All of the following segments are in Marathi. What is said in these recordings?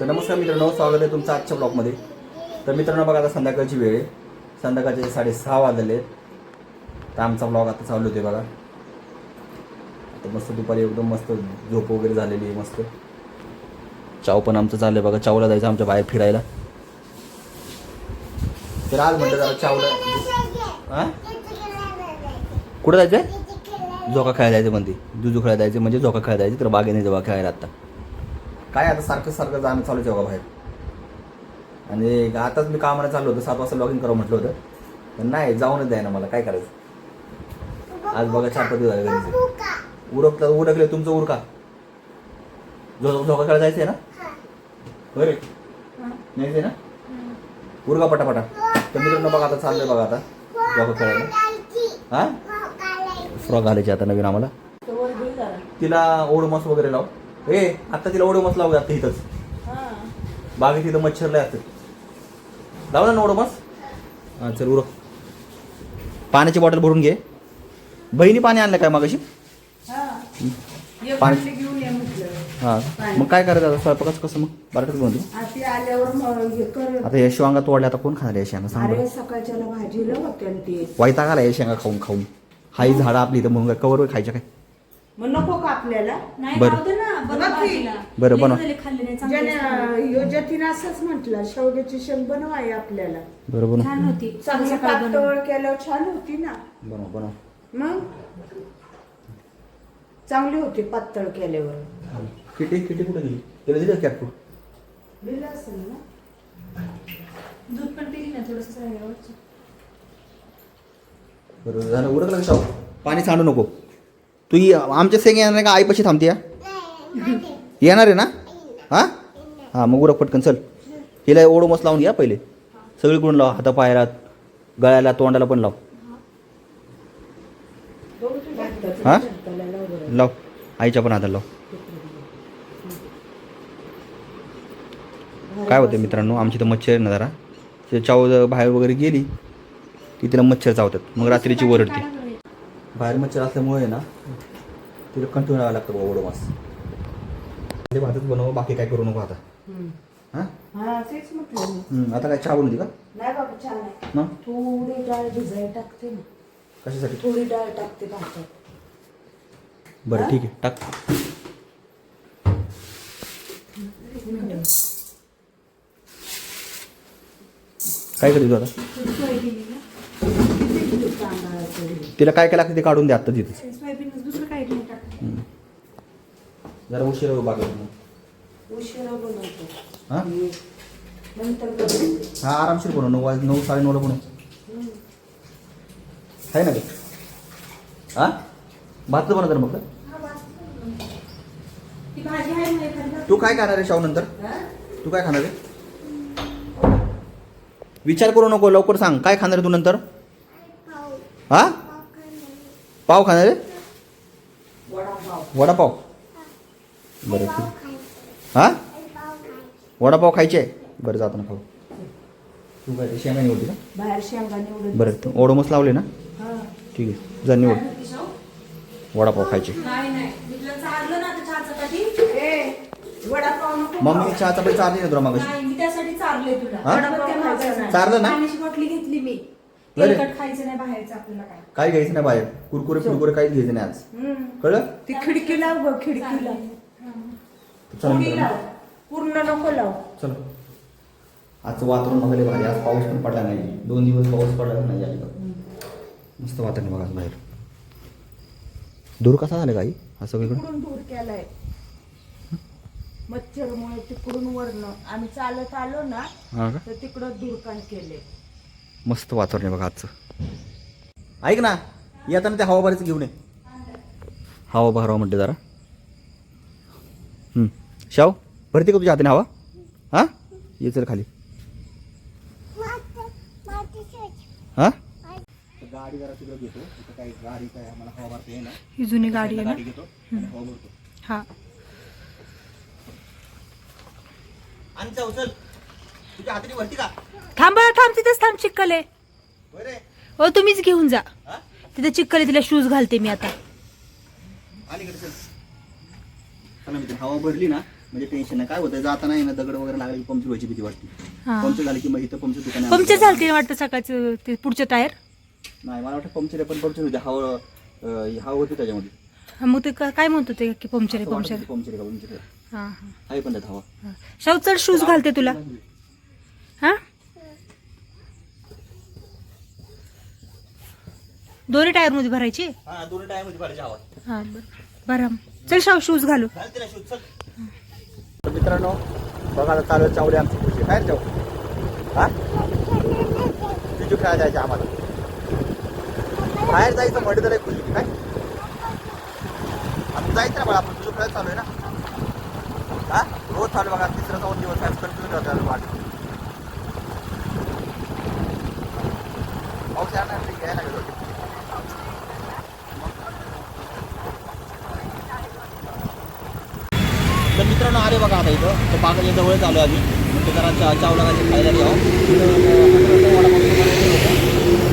तर नमस्कार मित्रांनो स्वागत आहे तुमचं आजच्या ब्लॉगमध्ये तर मित्रांनो बघा आता संध्याकाळची वेळ आहे. संध्याकाळचे साडेसहा वाजले आहेत तर आमचा ब्लॉग आता चालू होते बघा. तर मस्त दुपारी एकदम मस्त झोप वगैरे झालेली आहे मस्त. चाव पण आमचं चाललं आहे बघा. चावला जायचं आमच्या बाहेर फिरायला. तर आज म्हणलं जरा चावला कुठं जायचं आहे झोका खेळायला जायचं म्हणते. जुजू खेळायला जायचं म्हणजे झोका खेळायला जायचं तर बागेने जेव्हा खेळायला आता. काय आता सारखं सारखं जाणं चालू आहे बाहेर आणि आताच मी कामाला चाललो होतो सात वाजता लॉग इन करावं म्हटलं होतं. पण नाही जाऊनच द्याय ना मला काय करायचं? आज बघा चार पाच दिवस झाले घरी उरकलं उरकले तुमचं उरका. झो झोका खेळायला जायचंय ना? बरे न्यायचंय ना? उरका पटापटा. तर मित्रांनो बघा आता चाललंय बघा आता. झोका खेळायला. हा? फ्रॉक घालायचे आता नवीन आम्हाला. तिला ओडोमस वगैरे लाव. ए आता तिला ओडोमस लावू आता इथंच. बागेत तिथं मच्छर लय असतात. लावला ना ओडोमस हां चल उरक. पाण्याची बॉटल भरून घे. बहिणी पाणी आणलं काय मागाशी? पाणी- हां. मग काय करायचं आता? स्वयंपाकाचं कसं मग? बारकच बनवतो आता या शेवांगा तोडल्या आता कोण खाणार या शेंगा? सांग अरे बरं. सकाळच्याला भाजीला होत्या ना ते. वाईटा आला या शेंगा खाऊन खाऊन. हाई झाडं आपली इथं मग कवर खायच्या काय? मग नको का आपल्याला? बरं. बनव. बरं, बनव. झाले खाल्ले नाही चांगले ज्याने झाले. ह्यो जतीन असंच म्हटलं शेवग्याची शेंग बनव आहे आपल्याला. बरोबर छान होती. चांगली बनव. पातळ केल्यावर छान होती ना. बनव बनव. मग? चांगली होती पातळ केल्यावर. किती किती कुठे गेली? तिला दिलं फूड दिलं असेल ना. दूध पण पिली ना थोडस बरोबर झालं उरकलं का पाणी सांडू नको. तू ये आमच्या सेंग येणार नाही का आईपाशी थांबते या येणार आहे ना? हां? हां मग उरक पटकन चल. हिला ओडोमस लावून घ्या पहिले. सगळीकडून लाव हातापायाला गळ्याला तोंडाला पण लाव. हां? लाव. आईच्या पण हाताला लाव. काय होतं मित्रांनो? आमची तर मच्छर आहे ना जरा. ते चाव बाहेर वगैरे गेली की तिला मच्छर चावतात. मग रात्रीची ओरडते. बाहेर मच्छर असल्यामुळे ना तिला कंटिन्यू राहावं लागतं बाबा ते भातच बनव बाकी काय करू नको आता. हां? हा तेच म्हटलं मी. हम्म, आता काय चहा बनवती का? नाही बाबा छान आहे मग? थोडी डाळ टाकते ना कशासाठी? थोडी डाळ टाकते भातात. बरं ठीक आहे टाक. काय करते तू आता? किती किलो तांदळाचं हे? तिला काय काय लागतं ते काढून द्या आत्ता तिथं सोयाबीन दुसरं काही नाही टाकलं. जरा उशीर हो बाकी उशिरा बनवतो. हां? नंतर बनवते. हा आरामशीर बनव. नऊ वाज नऊ साडे नऊला बनव. आहे ना ते हां? भात बनवतं ना मग. ती भाजी आहे ना एखादी तू काय खाणार आहे शाहू नंतर? तू काय खाणार आहे? विचार करू नको लवकर सांग. काय खाणार आहे तू नंतर? हा? पाव खाणार आहे? वडापाव. वडापाव. बरं ठीक. हा? वडापाव खायचे? आहे बरं जातो ना खाऊ. तू काय ते शेंगा निवडली का? बाहेर शेंगा निवडून बरं तू ओडोमस लावले ना? हा. ठीक आहे जा निवड. वडापाव खायचे. नाही नाही. मी तुला चारलं ना आता चहा चपाती ए वडापाव नको मम्मी चहा चपाती चालली ना तुला मग. नाही मी त्यासाठी चारलंय तुला. हा? वडापाव काय खायचा नाही. चारलं ना? पाण्याची बाटली घेतली मी. बरं. तेलकट खायचं नाही बाहेरचं आपल्याला काय. काय घ्यायचं नाही बाहेर. कुरकुरे फुरकुरे काहीच घ्यायचं नाही आज. हम्म. कळलं? ती खिडकी लाव ग खिडकी लाव चला थोडी. लाव पूर्ण नको लाव. चलो. आजचं वातावरण बघायला भारी. आज पाऊस पण पडला नाही. दोन दिवस पाऊस पडला नाही अजिबात मस्त वातावरण बघा बाहेर. दूर कसा झाला काही असं सगळीकडे? तिकडून दूर केलाय. मच्छरमुळे तिकडून वरनं. आम्ही चालत आलो ना हा का? तर तिकडं दूर काय केले मस्त वातावरण आहे बघा आजचं. ऐक ना येताना ते हवा बारीचं घेऊन ये. हवा भरावा म्हणते जरा. हम्म. शाव भरते का तुझ्या हाताने हवा. हा? ये चल खाली. हा? गाडी जरा तिकडे घेतो तिथं काही गाडी काय आम्हाला हवा भरते आहे ना ही जुनी गाडी आहे ना? गाडी घेतो. आणि हवा भरतो. हा. आणि जाऊ चल तुझ्या हाताने भरती का? थांब थांब तिथेच थांब चिक्कले बरे हो तुम्हीच घेऊन जा. हा? तिथे चिक्कले तिला शूज घालते मी आता. चल. हवा भरली ना म्हणजे टेन्शन नाही. काय होतं जाताना ना दगड वगैरे लागले की पंक्चर व्हायची भीती वाटते. हा. पंक्चर झाली की मग इथं पंक्चर दुकान पंक्चर झालते वाटतं सकाळचं ते पुढचं टायर? नाही मला वाटतं पंक्चर आहे पण पंक्चर होते. हवा अं, हवा होती त्याच्यामध्ये. हा, मग ते का- काय म्हणतो ते की पंक्चर आहे पंक्चर. पंक्चर आहे का पंक्चर आहे. हा हा. आहे पण त्यात हवा. हा. शाहू चल शूज घालते तुला. हा? दोन्ही टायरमध्ये भरायची? हा दोन्ही टाइममध्ये भरायची हवा. हा बरं. बरं चल शाहू शूज घालू. घाल तिला शूज, चल. मित्रांनो बघा चालू चावडे आमची खुशी काय जाऊ हा? बिजू खेळायला जायचं आम्हाला. बाहेर जायचं म्हटलं तर खुशी. काय? आपण जायचं ना बघा आपण बिजू खेळायला चालू आहे ना? हा? रोज चालू बघा तिसरा चौथा दिवस आहे कंटिन्यू राहतात वाटत पाऊस यायला लागला, घ्यायला लागेल. आहे बघा आता इथं. तर बागाच्या जवळच आलो आम्ही म्हणजे जरा चा चावला काय खायला द्यावं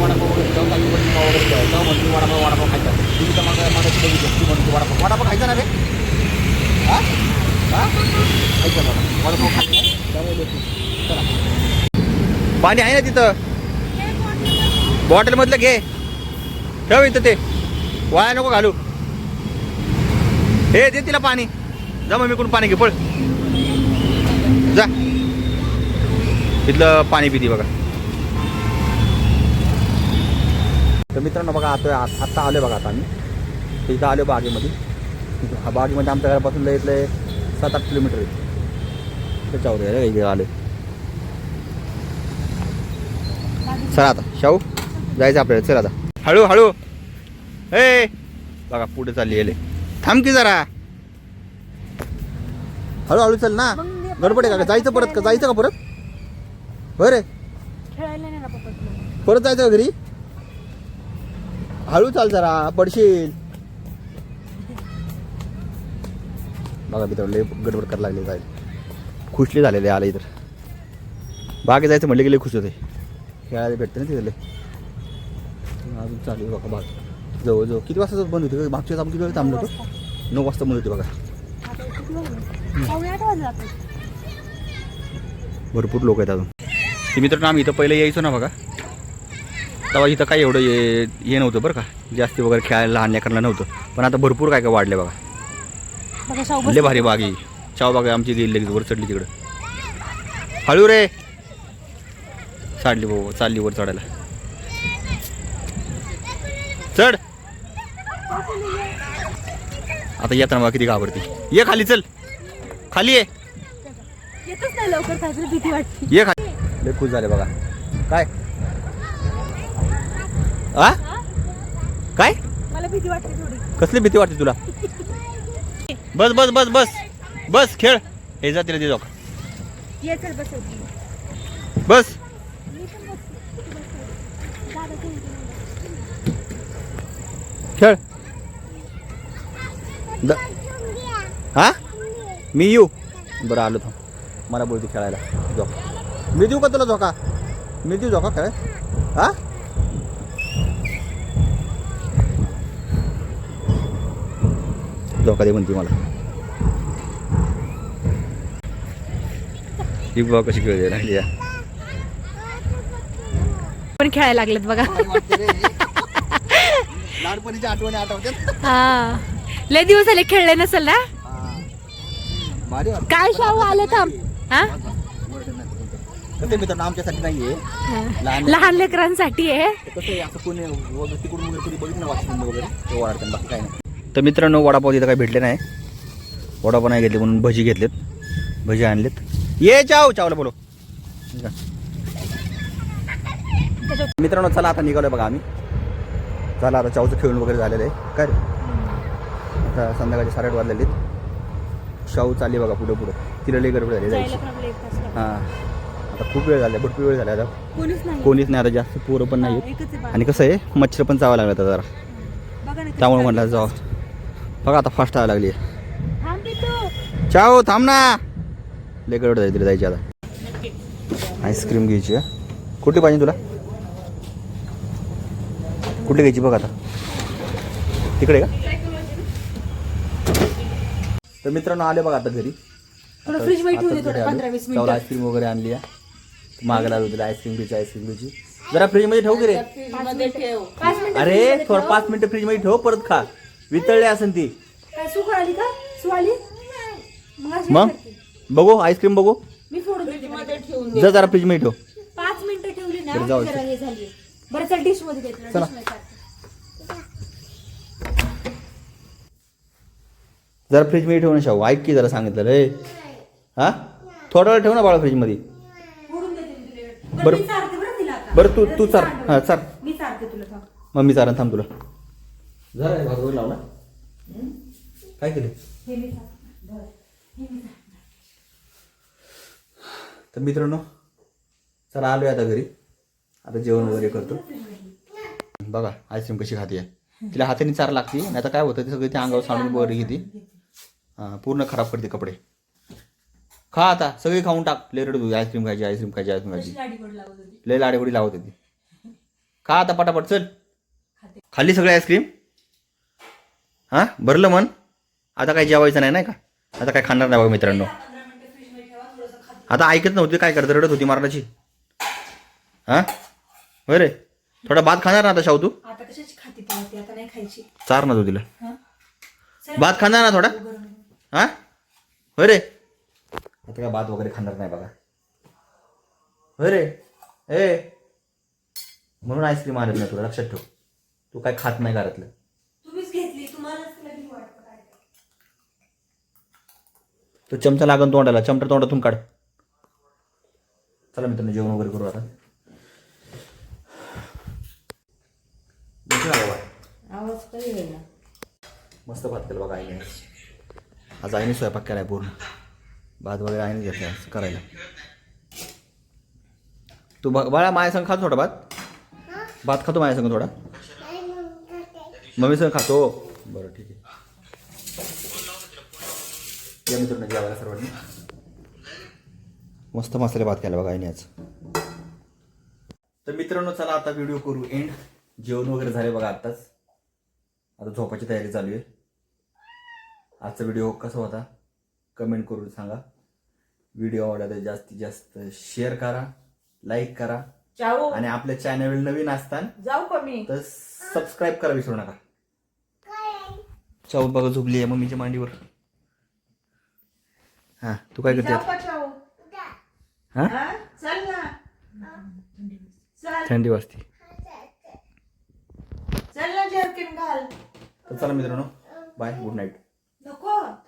वडापाव वगैरे जाऊन काही वगैरे जाऊ म्हणते वडापाव वडापाव खायचा. तुम्ही तर मग मला तिथे घेतली म्हणते वडापाव वडापाव खायचा ना रे? हा? खायचा बाबा. वडापाव खायचा त्यामुळे चला. पाणी आहे ना तिथं? बॉटलमधलं घे. ठेव इथं ते. वाया नको घालू. हे दे तिला पाणी. जा मग मी कोण पाणी घे पळ. जा. इथलं पाणी पिती बघा. तर मित्रांनो बघा आता आत्ता आलो बघा आता आम्ही. तर इथं आलो बागेमध्ये. हा बागेमध्ये आमच्या घरापासून लय इथलं सात आठ किलोमीटर आहे. त्याच्यावर आहे इथे आले चला आता शाहू जायचं आपल्याला. चला आता. हळू हळू. हे बघा पुढे चालली येले. थांब की जरा. हळूहळू चल ना. गडबड आहे का? जायचं परत का? जायचं का परत? बरे खेळायला नाही ना पप्पा परत जायचं का घरी? हळू चाल जरा पडशील. बघा मित्र लय गडबड करायला लागले जाईल खुशले झालेले आले इतर बागे जायचं म्हणले गेले खुश होते. खेळायला भेटते ना तिथे लय. अजून चालू आहे बघा बाग. जवळ जवळ किती वाजता बंद होते का? मागच्या वेळेस आपण किती वेळ थांबलो होतो. नऊ वाजता बंद होते बघा. भरपूर लोक आहेत अजून. ते मित्रांनो आम्ही इथं पहिले यायचो ना बघा. तेव्हा इथं काही एवढं हे हे नव्हतं बरं का. जास्ती वगैरे खेळायला लहान लेकरांना नव्हतं. पण आता भरपूर काय काय वाढले बघा. लय भारी बाग ही चाव बाग आहे आमची गेली लगेच वर चढली तिकडं. हळू रे. चालली भाऊ चालली वर चढायला. चढ. आता येताना बघा किती घाबरते. ये खाली चल. खाली ये. येतच नाही लवकर काहीतरी भीती वाटते. ये खाली लय खुश झाले बघा. काय? आ? काय? मला भीती वाटते थोडी. कसली भीती वाटते तुला? बस बस बस बस. बस खेळ. हे जा तिला दे जाऊ ये चल बस बस. खेळ. द हा? मी येऊ. बरं आलो थांब. मला बोलते खेळायला. झोका मी देऊ का तुला झोका? मी देऊ झोका खेळ. हा? झोका दे म्हणते मला. ही बघ कशी खेळ लागली या. पण खेळायला लागलेत बघा. लहानपणीच्या आठवणी आठवतात. हा. लय दिवस झाले खेळले नसेल ना. काय शाहू आले थांब. हा? कसं मित्रांनो आमच्यासाठी नाहीये. लहान लेकरांसाठी. आहे? ते कसं आहे असं कोणी वगैरे तिकडून वगैरे कधी बघितलं वाचलं वगैरे? ते ओरडतात बाकी काय नाही. तर मित्रांनो वडापाव तिथं काही भेटले नाही. वडापाव नाही घेतले म्हणून भजी घेतलेत. भजी आणलेत. ये चाव चावला बोलो. मित्रांनो चला आता निघालोय बघा आम्ही. चला आता चावचं खेळून वगैरे झालेलं आहे. काय आता संध्याकाळचे साडेआठ वाजलेले आहेत. शाहू चालली बघा पुढे पुढे. तिला लई गडबड झाली जायची हां. आता खूप वेळ झाला भरपूर वेळ झाला आता. कोणीच नाही. कोणीच नाही आता जास्त पोरं पण नाही. आणि कसं आहे मच्छर पण चावा लागला आता जरा. त्यामुळे म्हटलं जाऊ. बघा आता फास्ट यायला लागली. चाव थांब ना. लय गडबड जायची जायची आता. आईस्क्रीम घ्यायची. कुठे पाहिजे तुला? कुठे घ्यायची बघ आता. तिकडे का? तर मित्रांनो आले बघा आता घरी. थोडं फ्रीजमध्ये ठेवू दे थोडं पंधरा वीस मिनिटं. आईस्क्रीम वगैरे आणली आहे. मागे लागली होती आईस्क्रीम घ्यायची आईस्क्रीम घ्यायची जरा फ्रीजमध्ये ठेवू की रे? मध्ये ठेव. पाच मिनिटं अरे थोडं. पाच मिनिटं फ्रीजमध्ये ठेव परत खा. वितळले असेल ती. काय सुख आली का? सु आली? मग अशी मग? करते. बघू आईस्क्रीम बघू. मी फोडून देते. मध्ये मध्ये. ठेवून जर जरा फ्रीजमध्ये ठेव. पाच मिनिटं ठेवली ना जाऊ जरा हे झाली. बरं चल डिशमध्ये देते. चला. डिशमध्ये टाकते. जरा फ्रीजमध्ये ठेव ना शाहू. ऐक की जरा सांगितलं रे. हा? थोडा वेळ ठेव ना बाळा फ्रीजमध्ये. फोडून देते मी तुला. बरं. बरं, मी तू तू चार. हा. चार. मी चारते तुला थांब. मम्मी चारण थांब तुला. लाव ना. काय केलं? हे मी चारते. बरं. हे मी चारते. तर मित्रांनो चला आलोय आता घरी. आता जेवण वगैरे करतो. बघा आईस्क्रीम कशी खाते. तिला हाताने चार लागते. नाही तर काय होतं ते सगळं ते अंगावर सांडून वगैरे घेते. हां पूर्ण खराब करते कपडे. खा आता सगळी खाऊन टाक. रडत होती आईस्क्रीम खायची आईस्क्रीम खायची आईस्क्रीम खायची. लय लाडेगोडी लावत होती. खा आता पटापट चल. खाल्ली सगळी आईस्क्रीम हां भरलं मन? आता काय जेवायचं नाही नाही का? आता काय खाणार नाही बघा मित्रांनो. आता ऐकत नव्हती काय करत रडत होती मारणाची हां? होय रे? थोडा भात खाणार ना आता शाहू तू? चार ना तू तिला? भात खाणार ना थोडा? हां? होय रे. आता काय भात वगैरे खाणार नाही बघा. होय रे. ए. म्हणून आईस्क्रीम आणत नाही तुला लक्षात ठेव. तू काय खात नाही घरातलं. तुम्हीच घेतली तुम्हालाच तिला किती वाटतं काय? ते. तो चमचा लागून तोंडाला चमचा तोंडातून काढ. चला मित्रांनो जेवण वगैरे करू आता. आवाज कधी मस्त भात केलं बघा आईने. आज आईने स्वयंपाक आहे पूर्ण. भात वगैरे आईने घेतला करायला. तू बघ बाळा माझ्या संग खातो थोडा भात. भात खातो माझ्या संग थोडा. मम्मीसंग खातो. बरं ठीक आहे. या मित्रांनो जेवायला सर्वांनी. मस्त मसाले भात केला बघा आईने आज. तर मित्रांनो चला आता व्हिडिओ करू एंड जेवण वगैरे झाले बघा आत्ताच. आता झोपाची तयारी चालू आहे. आजचा व्हिडिओ कसा होता? कमेंट करून सांगा. व्हिडिओ आवडला तर जास्तीत जास्त शेअर करा लाईक करा. चाऊ आणि आपल्या चॅनल नवीन असताना जाऊ का मी? तर सबस्क्राईब करा विसरू नका. चाऊ बघा झोपली आहे मम्मीच्या मांडीवर. हा तू काय करते आता? हा? हा? चल ना. चल. थंडी वाजते. चल ना जर्किन घाल. तर चला मित्रांनो bye good night No corpo?